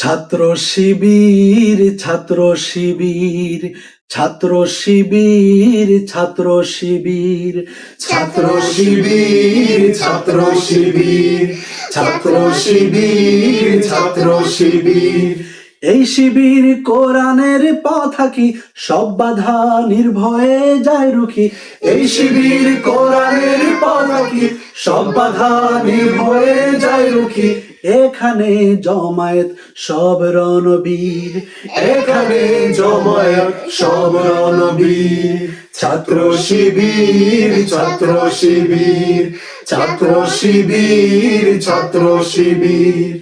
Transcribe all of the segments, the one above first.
ছাত্র শিবির ছাত্র শিবির ছাত্র শিবির ছাত্র শিবির ছাত্র শিবির ছাত্র শিবির ছাত্র শিবির ছাত্র শিবির। এই শিবির কোরআনের পথা কি সব বাধা নির্ভয়ে যায় রুখি। এই শিবির কোরআনের পালাকি সব বাধা নির্ভয়ে যায় রুখি। এখানে জমায়েত সব রণবীর। এখানে জমায়েত সব রণবীর। ছাত্র শিবির ছাত্র শিবির। ছাত্র শিবির ছাত্র শিবির।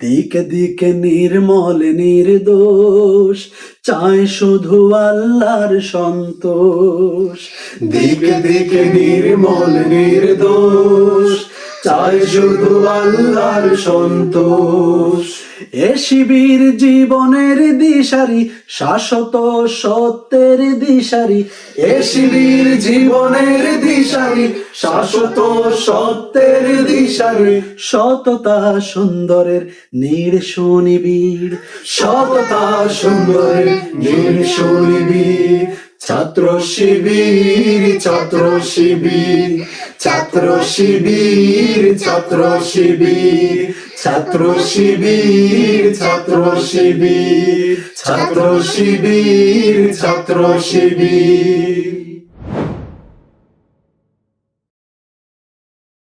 দিকে দিকে নির্মল নির্দোষ, চায় শুধু আল্লাহর সন্তোষ। দিকে দিকে নির্মল নির্দোষ চাই শুধু আল্লাহর সন্তোষ। এ শিবির জীবনের দিশারি, শাশ্বত সত্যের দিশারি। এ শিবির জীবনের দিশারি, শাশ্বত সত্যের দিশারি। সততা সুন্দরের নীড় শনিবীর সততা সুন্দর নির্শনিবীর ছাত্র শিবির ছাত্র শিবির ছাত্র শিবির ছাত্র শিবির ছাত্র শিবির ছাত্র শিবির ছাত্র শিবির ছাত্র শিবির।